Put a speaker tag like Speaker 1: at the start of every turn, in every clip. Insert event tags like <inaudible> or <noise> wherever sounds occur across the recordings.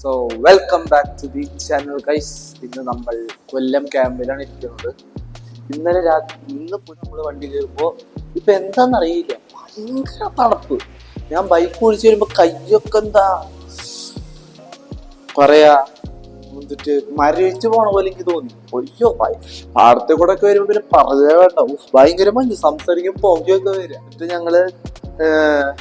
Speaker 1: So welcome back to the channel guys ഇന്ന് നമ്മൾ കൊല്ലം ക്യാമ്പിലാണ് ഇരിക്കുന്നത്. ഇന്നലെ രാത്രി ഇന്ന് നമ്മൾ വണ്ടി കയറുമ്പോൾ ഇപ്പൊ എന്താണെന്നറിയില്ല ഭയങ്കര തണുപ്പ്. ഞാൻ ബൈക്ക് ഓടിച്ചു വരുമ്പോ കയ്യൊക്കെ എന്താ? പറയാ എന്നിട്ട് മരവിച്ച് പോണ പോലെ എനിക്ക് തോന്നി. അയ്യോ പാടത്തെ കൂടെ ഒക്കെ വരുമ്പോ പിന്നെ പറഞ്ഞേ വേണ്ട. ഭയങ്കര മഞ്ഞ്. സംസാരിക്കുമ്പോ പുകയൊക്കെ വരിക എന്നിട്ട് ഞങ്ങൾ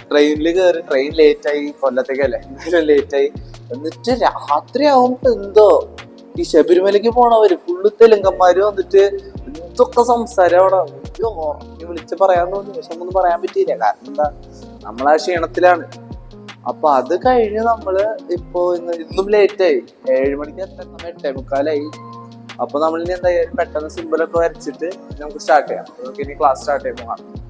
Speaker 1: ട്രെയിനിൽ കയറി ട്രെയിൻ ലേറ്റായി കൊല്ലത്തേക്കല്ലേ. <laughs> എന്തായാലും ലേറ്റ് ആയി. എന്നിട്ട് രാത്രി ആവുമ്പോ എന്തോ? ഈ ശബരിമലയ്ക്ക് പോണവര് ഫുള്ള് തെലുങ്കന്മാര് വന്നിട്ട് എന്തൊക്കെ സംസാരം അവിടെ? വിളിച്ച് പറയാൻ തോന്നി. പക്ഷെ ഒന്നും പറയാൻ പറ്റിയില്ല. കാരണം എന്താ? നമ്മളാ ക്ഷീണത്തിലാണ്. അപ്പൊ അത് കഴിഞ്ഞ് നമ്മൾ ഇപ്പൊ ഇന്ന് ഇന്നും ലേറ്റായി ഏഴ് മണിക്ക് എത്താൻ സമയം എട്ടേ മുക്കാലായി. അപ്പൊ നമ്മൾ ഇനി എന്തായാലും പെട്ടെന്ന് സിമ്പിളൊക്കെ വരച്ചിട്ട് നമുക്ക് സ്റ്റാർട്ട് ചെയ്യാം. നമുക്ക് ഇനി ക്ലാസ് സ്റ്റാർട്ട് ചെയ്യുമ്പോൾ കാണാം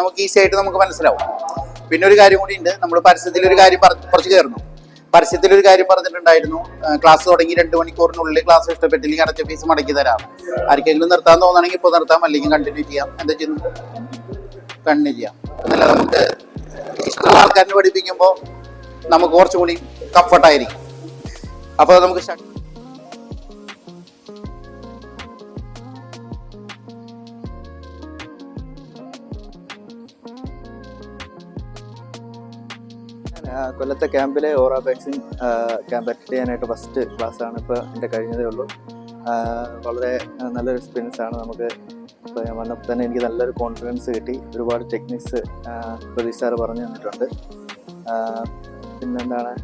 Speaker 2: നമുക്ക് ഈസി ആയിട്ട് നമുക്ക് മനസ്സിലാവും. പിന്നെ ഒരു കാര്യം കൂടി ഉണ്ട് നമ്മൾ പരസ്യത്തിൽ ഒരു കാര്യം കുറച്ച് കയറുന്നു പരസ്യത്തിൽ ഒരു കാര്യം പറഞ്ഞിട്ടുണ്ടായിരുന്നു. ക്ലാസ് തുടങ്ങി രണ്ട് മണിക്കൂറിനുള്ളിൽ ക്ലാസ് ഇഷ്ടപ്പെട്ടില്ലെങ്കിൽ അടച്ച ഫീസ് മടക്കി തരാം. ആർക്കെങ്കിലും നിർത്താൻ തോന്നുകയാണെങ്കിൽ ഇപ്പോൾ നിർത്താം അല്ലെങ്കിൽ കണ്ടിന്യൂ ചെയ്യാം. എന്താ ചെയ്യുന്നു കണ്ടിന്യൂ ചെയ്യാം. എന്നല്ല നമുക്ക് ഇഷ്ടമുള്ള ആൾക്കാരിനെ പഠിപ്പിക്കുമ്പോൾ നമുക്ക് കുറച്ചുകൂടി കംഫർട്ടായിരിക്കും അപ്പോൾ നമുക്ക്
Speaker 3: കൊല്ലത്തെ ക്യാമ്പിലെ ഓറ വാക്സിൻ ക്യാമ്പ് അറ്റൻഡ് ചെയ്യാനായിട്ട് ഫസ്റ്റ് ക്ലാസ്സാണ് ഇപ്പോൾ എന്റെ കഴിഞ്ഞതേ ഉള്ളൂ. വളരെ നല്ലൊരു എക്സ്പീരിയൻസ് ആണ് നമുക്ക് ഇപ്പോൾ ഞാൻ വന്നപ്പോൾ തന്നെ എനിക്ക് നല്ലൊരു കോൺഫിഡൻസ് കിട്ടി. ഒരുപാട് ടെക്നിക്സ് പ്രതീക്ഷ പറഞ്ഞു തന്നിട്ടുണ്ട്. പിന്നെന്താണ്?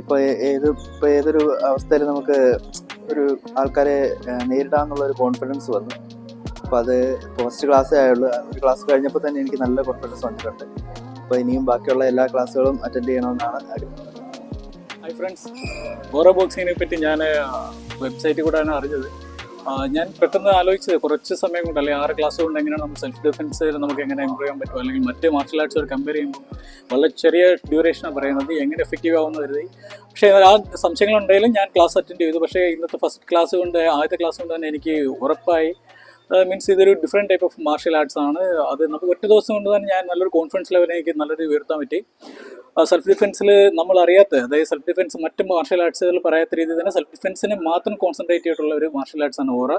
Speaker 3: ഇപ്പോൾ ഏത് ഇപ്പോൾ ഏതൊരു അവസ്ഥയിൽ നമുക്ക് ഒരു ആൾക്കാരെ നേരിടാമെന്നുള്ള ഒരു കോൺഫിഡൻസ് വന്നു. അപ്പോൾ അത് ഫസ്റ്റ് ക്ലാസ്സേ ആയുള്ളൂ. ഒരു ക്ലാസ് കഴിഞ്ഞപ്പോൾ തന്നെ എനിക്ക് നല്ല കോൺഫിഡൻസ് വന്നിട്ടുണ്ട്. അപ്പോൾ ഇനിയും ബാക്കിയുള്ള എല്ലാ ക്ലാസ്സുകളും അറ്റൻഡ് ചെയ്യണമെന്നാണ് ആഗ്രഹം.
Speaker 4: ഹൈ ഫ്രണ്ട്സ് ബോറോ ബോക്സിങ്ങിനെ പറ്റി ഞാൻ വെബ്സൈറ്റിൽ കൂടെയാണ് അറിഞ്ഞത്. ഞാൻ പെട്ടെന്ന് ആലോചിച്ചത് കുറച്ച് സമയം കൊണ്ട് അല്ലെങ്കിൽ ആറ് ക്ലാസ് കൊണ്ട് എങ്ങനെയാണ് നമ്മൾ സെൽഫ് ഡിഫൻസ് നമുക്ക് എങ്ങനെ ഇമ്പ്രൂവ് ചെയ്യാൻ പറ്റും? അല്ലെങ്കിൽ മറ്റ് മാർഷൽ ആർട്സ് കമ്പയർ ചെയ്യുമ്പോൾ വളരെ ചെറിയ ഡ്യൂറേഷനാണ് പറയുന്നത്. എങ്ങനെ എഫക്റ്റീവ് ആവുമെന്ന് കരുതി. പക്ഷേ ആ സംശയങ്ങളുണ്ടെങ്കിലും ഞാൻ ക്ലാസ് അറ്റൻഡ് ചെയ്തു. പക്ഷേ ഇന്നത്തെ ഫസ്റ്റ് ക്ലാസ് കൊണ്ട് ആദ്യത്തെ ക്ലാസ് കൊണ്ട് തന്നെ എനിക്ക് ഉറപ്പായി മീൻസ് ഇതൊരു different type of martial arts ആണ്. അത് നമുക്ക് ഒറ്റ ദിവസം കൊണ്ട് തന്നെ ഞാൻ നല്ലൊരു കോൺഫിഡൻസ് ലെവൽ നല്ലൊരു ഉയർത്താൻ പറ്റി. സെൽഫ് ഡിഫെൻസിൽ നമ്മൾ അറിയാത്ത അതായത് സെൽഫ് ഡിഫെൻസ് മറ്റ് മാർഷൽ ആർട്സുകൾ പറയാത്ത രീതിയിൽ തന്നെ സെൽഫ് ഡിഫെൻസിന് മാത്രം കോൺസെൻട്രേറ്റ് ചെയ്തിട്ടുള്ള ഒരു മാർഷൽ ആർട്സ് ആണ് ഓറ.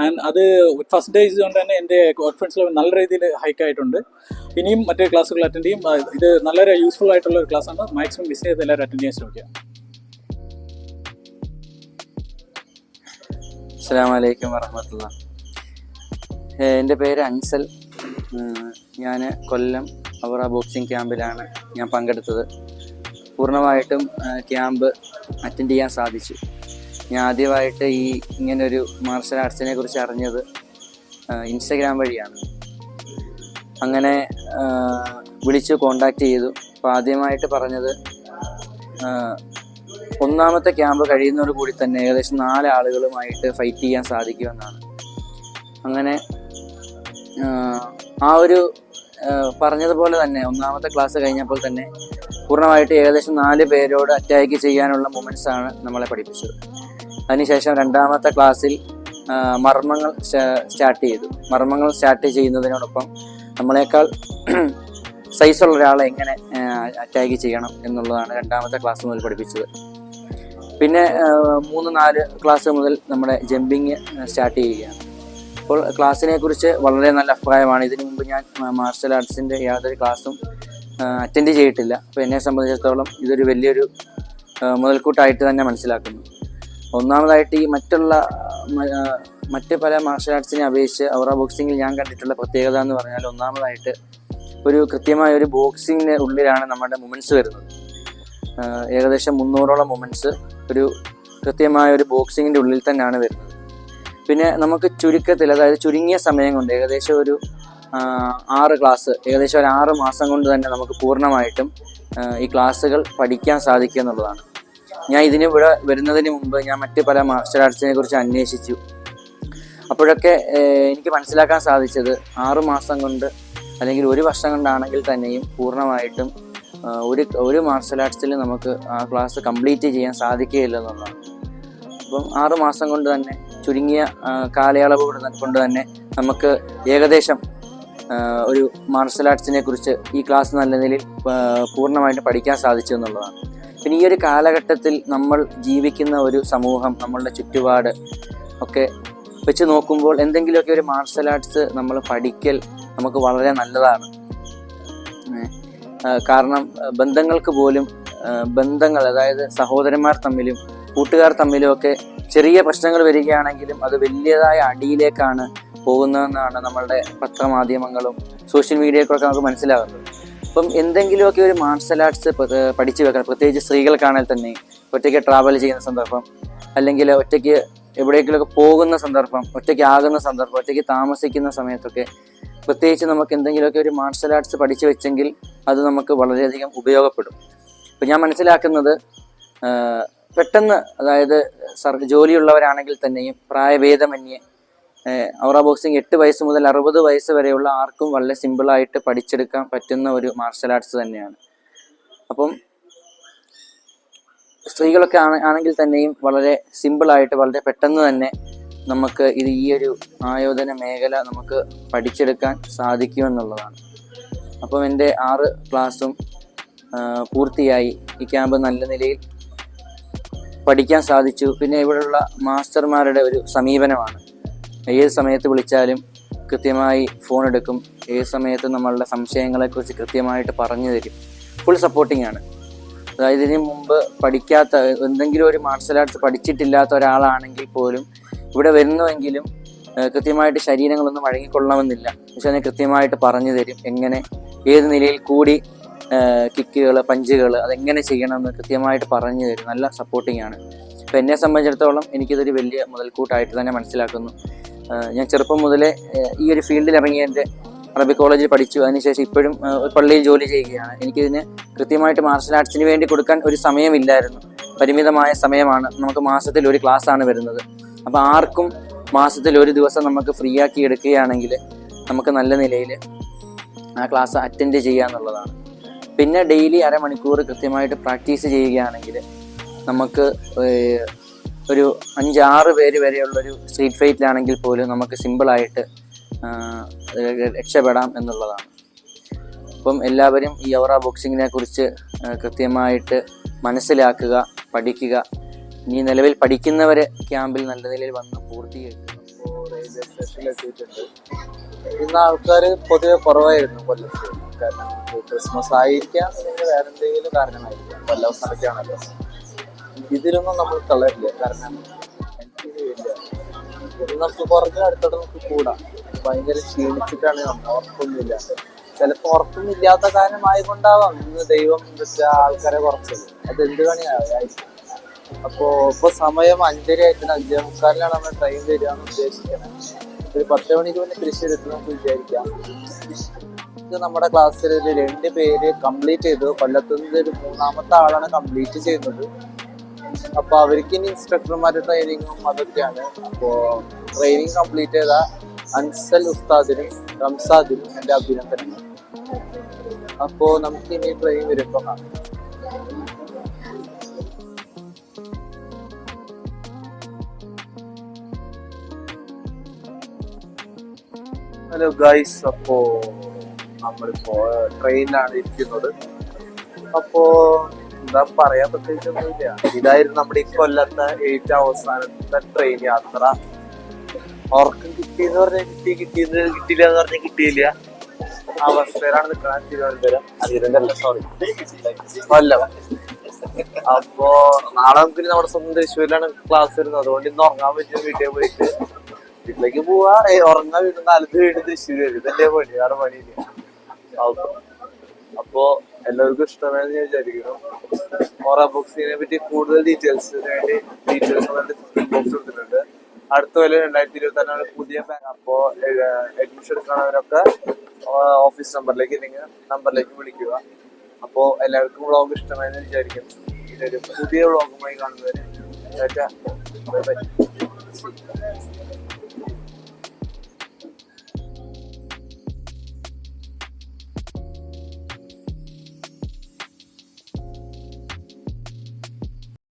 Speaker 4: ആൻഡ് അത് ഫസ്റ്റ് ഡേ കൊണ്ട് തന്നെ എന്റെ കോൺഫിഡൻസ് ലെവൽ നല്ല രീതിയിൽ ഹൈക്ക് ആയിട്ടുണ്ട്. ഇനിയും മറ്റേ ക്ലാസ്സുകൾ അറ്റൻഡ് ചെയ്യും. ആ, ഇത് നല്ലൊരു യൂസ്ഫുൾ ആയിട്ടുള്ള ഒരു ക്ലാസ് ആണ്. മാക്സിമം മിസ് ചെയ്ത് എല്ലാവരും അറ്റൻഡ് ചെയ്യാൻ ശ്രമിക്കുക.
Speaker 5: അസ്സാമലൈക്കും വറഹമത്തുള്ള എന്റെ പേര് അൻസൽ. ഞാൻ കൊല്ലം അവറ ബോക്സിംഗ് ക്യാമ്പിലാണ് ഞാൻ പങ്കെടുത്തത്. പൂർണമായിട്ടും ക്യാമ്പ് അറ്റൻഡ് ചെയ്യാൻ സാധിച്ചു. ഞാൻ ആദ്യമായിട്ട് ഈ ഇങ്ങനൊരു മാർഷൽ ആർട്സിനെ കുറിച്ച് അറിഞ്ഞത് ഇൻസ്റ്റഗ്രാം വഴിയാണ്. അങ്ങനെ വിളിച്ച് കോണ്ടാക്ട് ചെയ്തു. അപ്പോൾ ആദ്യമായിട്ട് പറഞ്ഞത് ഒന്നാമത്തെ ക്യാമ്പ് കഴിയുന്നതോട് കൂടി തന്നെ ഏകദേശം നാല് ആളുകളുമായിട്ട് ഫൈറ്റ് ചെയ്യാൻ സാധിക്കുമെന്നാണ്. അങ്ങനെ ആ ഒരു പറഞ്ഞതുപോലെ തന്നെ ഒന്നാമത്തെ ക്ലാസ് കഴിഞ്ഞപ്പോൾ തന്നെ പൂർണമായിട്ട് ഏകദേശം നാല് പേരോട് അറ്റാക്ക് ചെയ്യാനുള്ള മൊമെന്റ്സ് ആണ് നമ്മളെ പഠിപ്പിച്ചത്. അതിനുശേഷം രണ്ടാമത്തെ ക്ലാസ്സിൽ മർമ്മങ്ങൾ സ്റ്റാർട്ട് ചെയ്തു. മർമ്മങ്ങൾ സ്റ്റാർട്ട് ചെയ്യുന്നതിനോടൊപ്പം നമ്മളെക്കാൾ സൈസുള്ള <clears throat> ഒരാളെ എങ്ങനെ അറ്റാക്ക് ചെയ്യണം എന്നുള്ളതാണ് രണ്ടാമത്തെ ക്ലാസ് മുതൽ പഠിപ്പിച്ചത്. പിന്നെ മൂന്ന് നാല് ക്ലാസ് മുതൽ നമ്മുടെ ജമ്പിങ് സ്റ്റാർട്ട് ചെയ്യുകയാണ്. അപ്പോൾ ക്ലാസ്സിനെ കുറിച്ച് വളരെ നല്ല അഭിപ്രായമാണ്. ഇതിനു മുമ്പ് ഞാൻ മാർഷൽ ആർട്സിന്റെ യാതൊരു ക്ലാസ്സും അറ്റൻഡ് ചെയ്തിട്ടില്ല. അപ്പോൾ എന്നെ സംബന്ധിച്ചിടത്തോളം ഇതൊരു വലിയൊരു മുതൽക്കൂട്ടായിട്ട് തന്നെ മനസ്സിലാക്കുന്നു. ഒന്നാമതായിട്ട് ഈ മറ്റുള്ള മറ്റ് പല മാർഷൽ ആർട്സിനെ അപേക്ഷിച്ച് അവറ ബോക്സിങ്ങിൽ ഞാൻ കണ്ടിട്ടുള്ള പ്രത്യേകത എന്ന് പറഞ്ഞാൽ ഒന്നാമതായിട്ട് ഒരു കൃത്യമായ ഒരു ബോക്സിങ്ങിന് ഉള്ളിലാണ് നമ്മുടെ മുമെൻസ് വരുന്നത്. ഏകദേശം മുന്നൂറോളം മുമെൻസ് ഒരു കൃത്യമായ ഒരു ബോക്സിങ്ങിന്റെ ഉള്ളിൽ തന്നെയാണ് വരുന്നത്. പിന്നെ നമുക്ക് ചുരുക്കത്തിൽ അതായത് ചുരുങ്ങിയ സമയം കൊണ്ട് ഏകദേശം ഒരു ആറ് ക്ലാസ് ഏകദേശം ഒരു ആറ് മാസം കൊണ്ട് തന്നെ നമുക്ക് പൂർണമായിട്ടും ഈ ക്ലാസ്സുകൾ പഠിക്കാൻ സാധിക്കുക എന്നുള്ളതാണ്. ഞാൻ ഇതിന് ഇവിടെ വരുന്നതിന് മുമ്പ് ഞാൻ മറ്റ് പല മാർഷൽ ആർട്സിനെ കുറിച്ച് അന്വേഷിച്ചു. അപ്പോഴൊക്കെ എനിക്ക് മനസ്സിലാക്കാൻ സാധിച്ചത് ആറ് മാസം കൊണ്ട് അല്ലെങ്കിൽ ഒരു വർഷം കൊണ്ടാണെങ്കിൽ തന്നെയും പൂർണമായിട്ടും ഒരു ഒരു മാർഷൽ ആർട്സിൽ നമുക്ക് ആ ക്ലാസ് കംപ്ലീറ്റ് ചെയ്യാൻ സാധിക്കുകയില്ല എന്നുള്ളതാണ്. അപ്പം ആറ് മാസം കൊണ്ട് തന്നെ ചുരുങ്ങിയ കാലയളവ് കൊണ്ട് തന്നെ നമുക്ക് ഏകദേശം ഒരു മാർഷൽ ആർട്സിനെ കുറിച്ച് ഈ ക്ലാസ് നല്ല നിലയിൽ പൂർണമായിട്ട് പഠിക്കാൻ സാധിച്ചു എന്നുള്ളതാണ്. പിന്നെ ഈ ഒരു കാലഘട്ടത്തിൽ നമ്മൾ ജീവിക്കുന്ന ഒരു സമൂഹം നമ്മളുടെ ചുറ്റുപാട് ഒക്കെ വെച്ച് നോക്കുമ്പോൾ എന്തെങ്കിലുമൊക്കെ ഒരു മാർഷൽ ആർട്സ് നമ്മൾ പഠിക്കൽ നമുക്ക് വളരെ നല്ലതാണ്. കാരണം ബന്ധങ്ങൾക്ക് പോലും ബന്ധങ്ങൾ അതായത് സഹോദരന്മാർ തമ്മിലും കൂട്ടുകാർ തമ്മിലുമൊക്കെ ചെറിയ പ്രശ്നങ്ങൾ വരികയാണെങ്കിലും അത് വലിയതായ അടിയിലേക്കാണ് പോകുന്നതെന്നാണ് നമ്മളുടെ പത്രമാധ്യമങ്ങളും സോഷ്യൽ മീഡിയക്കൊക്കെ നമുക്ക് മനസ്സിലാകുന്നത്. അപ്പം എന്തെങ്കിലുമൊക്കെ ഒരു മാർഷൽ ആർട്സ് പഠിച്ചു വെക്കണം. പ്രത്യേകിച്ച് സ്ത്രീകൾക്കാണെങ്കിൽ തന്നെ ഒറ്റയ്ക്ക് ട്രാവൽ ചെയ്യുന്ന സന്ദർഭം അല്ലെങ്കിൽ ഒറ്റയ്ക്ക് എവിടേക്കിലൊക്കെ പോകുന്ന സന്ദർഭം ഒറ്റയ്ക്ക് ആകുന്ന സന്ദർഭം ഒറ്റയ്ക്ക് താമസിക്കുന്ന സമയത്തൊക്കെ പ്രത്യേകിച്ച് നമുക്ക് എന്തെങ്കിലുമൊക്കെ ഒരു മാർഷൽ ആർട്സ് പഠിച്ചു വെച്ചെങ്കിൽ അത് നമുക്ക് വളരെയധികം ഉപയോഗപ്പെടും. ഇപ്പം ഞാൻ മനസ്സിലാക്കുന്നത് പെട്ടെന്ന് അതായത് സർ ജോലിയുള്ളവരാണെങ്കിൽ തന്നെയും പ്രായഭേദമന്യേ ഔറ ബോക്സിംഗ് എട്ട് വയസ്സ് മുതൽ അറുപത് വയസ്സ് വരെയുള്ള ആർക്കും വളരെ സിമ്പിളായിട്ട് പഠിച്ചെടുക്കാൻ പറ്റുന്ന ഒരു മാർഷൽ ആർട്സ് തന്നെയാണ്. അപ്പം സ്ത്രീകളൊക്കെ ആണ് ആണെങ്കിൽ തന്നെയും വളരെ സിമ്പിളായിട്ട് വളരെ പെട്ടെന്ന് തന്നെ നമുക്ക് ഇത് ഈ ഒരു ആയോധന മേഖല നമുക്ക് പഠിച്ചെടുക്കാൻ സാധിക്കുമെന്നുള്ളതാണ് അപ്പം എന്റെ ആറ് ക്ലാസ്സും പൂർത്തിയായി. ഈ ക്യാമ്പ് നല്ല നിലയിൽ പഠിക്കാൻ സാധിച്ചു. പിന്നെ ഇവിടെയുള്ള മാസ്റ്റർമാരുടെ ഒരു സമീപനമാണ്. ഏത് സമയത്ത് വിളിച്ചാലും കൃത്യമായി ഫോൺ എടുക്കും. ഏത് സമയത്ത് നമ്മളുടെ സംശയങ്ങളെക്കുറിച്ച് കൃത്യമായിട്ട് പറഞ്ഞു തരും. ഫുൾ സപ്പോർട്ടിംഗ് ആണ്. അതായത് ഇതിനു മുമ്പ് പഠിക്കാത്ത എന്തെങ്കിലും ഒരു മാർഷൽ ആർട്സ് പഠിച്ചിട്ടില്ലാത്ത ഒരാളാണെങ്കിൽ പോലും ഇവിടെ വരുന്നുവെങ്കിലും കൃത്യമായിട്ട് ശരീരങ്ങളൊന്നും വഴങ്ങിക്കൊള്ളണമെന്നില്ല. പക്ഷെ അതിനെ കൃത്യമായിട്ട് പറഞ്ഞു തരും. എങ്ങനെ ഏത് നിലയിൽ കൂടി കിക്കുകൾ പഞ്ചുകൾ അതെങ്ങനെ ചെയ്യണം എന്ന് കൃത്യമായിട്ട് പറഞ്ഞു തരും. നല്ല സപ്പോർട്ടിംഗ് ആണ്. അപ്പോൾ എന്നെ സംബന്ധിച്ചിടത്തോളം എനിക്കിതൊരു വലിയ മുതൽക്കൂട്ടായിട്ട് തന്നെ മനസ്സിലാക്കുന്നു. ഞാൻ ചെറുപ്പം മുതലേ ഈ ഒരു ഫീൽഡിൽ ഇറങ്ങിയതിന്റെ അറബി കോളേജിൽ പഠിച്ചു. അതിനുശേഷം ഇപ്പോഴും ഒരു പള്ളിയിൽ ജോലി ചെയ്യുകയാണ്. എനിക്കിതിന് കൃത്യമായിട്ട് മാർഷൽ ആർട്സിന് വേണ്ടി കൊടുക്കാൻ ഒരു സമയമില്ലായിരുന്നു. പരിമിതമായ സമയമാണ്. നമുക്ക് മാസത്തിൽ ഒരു ക്ലാസ് ആണ് വരുന്നത്. അപ്പോൾ ആർക്കും മാസത്തിൽ ഒരു ദിവസം നമുക്ക് ഫ്രീ ആക്കി എടുക്കുകയാണെങ്കിൽ നമുക്ക് നല്ല നിലയിൽ ആ ക്ലാസ് അറ്റൻഡ് ചെയ്യുക എന്നുള്ളതാണ് പിന്നെ ഡെയിലി അരമണിക്കൂർ കൃത്യമായിട്ട് പ്രാക്ടീസ് ചെയ്യുകയാണെങ്കിൽ നമുക്ക് ഒരു അഞ്ചാറ് പേര് വരെയുള്ളൊരു സ്ട്രീറ്റ് ഫൈറ്റിലാണെങ്കിൽ പോലും നമുക്ക് സിമ്പിളായിട്ട് രക്ഷപ്പെടാം എന്നുള്ളതാണ്. അപ്പം എല്ലാവരും ഈ അവറ ബോക്സിങ്ങിനെ കുറിച്ച് കൃത്യമായിട്ട് മനസ്സിലാക്കുക പഠിക്കുക. ഇനി നിലവിൽ പഠിക്കുന്നവരെ ക്യാമ്പിൽ നല്ല നിലയിൽ വന്ന്
Speaker 1: എത്തിയിട്ടുണ്ട് ഇന്ന് ആൾക്കാർ പൊതുവെ കുറവായിരുന്നു കൊല്ലത്ത്. കാരണം ക്രിസ്മസ് ആയിരിക്കാം അല്ലെങ്കിൽ വേറെ എന്തെങ്കിലും കാരണമായിരിക്കാം പല അവസാനൊക്കെയാണല്ലോ ഇതിലൊന്നും നമ്മൾ കളരില്ല കാരണം. ഇത് നമുക്ക് കുറഞ്ഞ അടുത്തോടെ നമുക്ക് കൂടാം. ഭയങ്കര ക്ഷീണിച്ചിട്ടാണ് നമ്മൾ ഉറപ്പൊന്നുമില്ല ചിലപ്പോൾ ഉറപ്പൊന്നുമില്ലാത്ത കാരണമായതുകൊണ്ടാവാം ഇന്ന് ദൈവം വെച്ച ആൾക്കാരെ കുറച്ചത്. അത് എന്ത് പണിയായിരിക്കും അപ്പോ ഇപ്പൊ സമയം അഞ്ചര ആയിട്ടുണ്ട്. അഞ്ചേ മുക്കാലിനാണ് നമ്മൾ ട്രെയിൻ വരിക എന്ന് ഉദ്ദേശിക്കുന്നത് ഒരു പത്ത് മണിക്ക് മുന്നേ തൃശ്ശൂർ എടുത്ത് നമുക്ക് വിചാരിക്കാം. ഇത് നമ്മുടെ ക്ലാസ്സിൽ രണ്ട് പേര് കംപ്ലീറ്റ് ചെയ്തു. കൊല്ലത്തുനിന്ന് ഒരു മൂന്നാമത്തെ ആളാണ് കംപ്ലീറ്റ് ചെയ്യുന്നത്. അപ്പൊ അവർക്ക് ഇനി ഇൻസ്ട്രക്ടർമാരുടെ ട്രെയിനിങ്ങും അതൊക്കെയാണ്. അപ്പോ ട്രെയിനിങ് കംപ്ലീറ്റ് ചെയ്ത അൻസൽ ഉസ്താദിനും റംസാദിനും എന്റെ അഭിനന്ദനങ്ങൾ. അപ്പോ നമുക്ക് ഇനി ട്രെയിൻ വരുമ്പോ ഹലോ ഗൈസ് അപ്പോ നമ്മളിപ്പോ ട്രെയിനിലാണ് ഇരിക്കുന്നത്. അപ്പോ എന്താ പറയാൻ പ്രത്യേകിച്ചൊന്നുമില്ല. ഇതായിരുന്നു നമ്മുടെ ഈ കൊല്ലത്തെ ഏറ്റവും അവസാനത്തെ ട്രെയിൻ യാത്ര. ഉറക്കം കിട്ടിയെന്ന് പറഞ്ഞാൽ കിട്ടി കിട്ടിയെന്ന് കിട്ടിയില്ല എന്ന് പറഞ്ഞാൽ കിട്ടിയില്ല. അവസ്ഥയിലാണ് നിൽക്കുന്നത് തിരുവനന്തപുരം. തിരുവനന്തപുരം സോറി കൊല്ലം. അപ്പോ നാളെ നമുക്ക് നമ്മുടെ സ്വന്തം തൃശ്ശൂരിലാണ് ക്ലാസ് വരുന്നത്. അതുകൊണ്ട് ഇന്ന് ഉറങ്ങാൻ പറ്റും വീട്ടിൽ പോയിട്ട് വീട്ടിലേക്ക് പോവാ. ഉറങ്ങാൻ വീട്ടിൽ നാലത്ത് വീട് തൃശ്ശൂർ വരും ഇതല്ലേ പണി. വേറെ പണിയില്ല. അപ്പൊ അപ്പോ എല്ലാവർക്കും ഇഷ്ടമായെന്ന് ഞാൻ വിചാരിക്കുന്നു. ഓറ ബോക്സിനെ പറ്റി കൂടുതൽ ഡീറ്റെയിൽസ് വേണ്ടി ഡീറ്റെയിൽസ് ബോക്സ് കൊടുത്തിട്ടുണ്ട് അടുത്ത കൊല്ലം രണ്ടായിരത്തി ഇരുപത്തി ആറിനാണ് പുതിയ ബാങ്ക് അപ്പോ അഡ്മിഷൻ എടുക്കണവരൊക്കെ ഓഫീസ് നമ്പറിലേക്ക് നിങ്ങൾ നമ്പറിലേക്ക് വിളിക്കുക. അപ്പോ എല്ലാവർക്കും വ്ളോഗ് ഇഷ്ടമായെന്ന് വിചാരിക്കുന്നു. ഇതൊരു പുതിയ വ്ളോഗുമായി കാണുന്നവരെ ബൈ ബൈ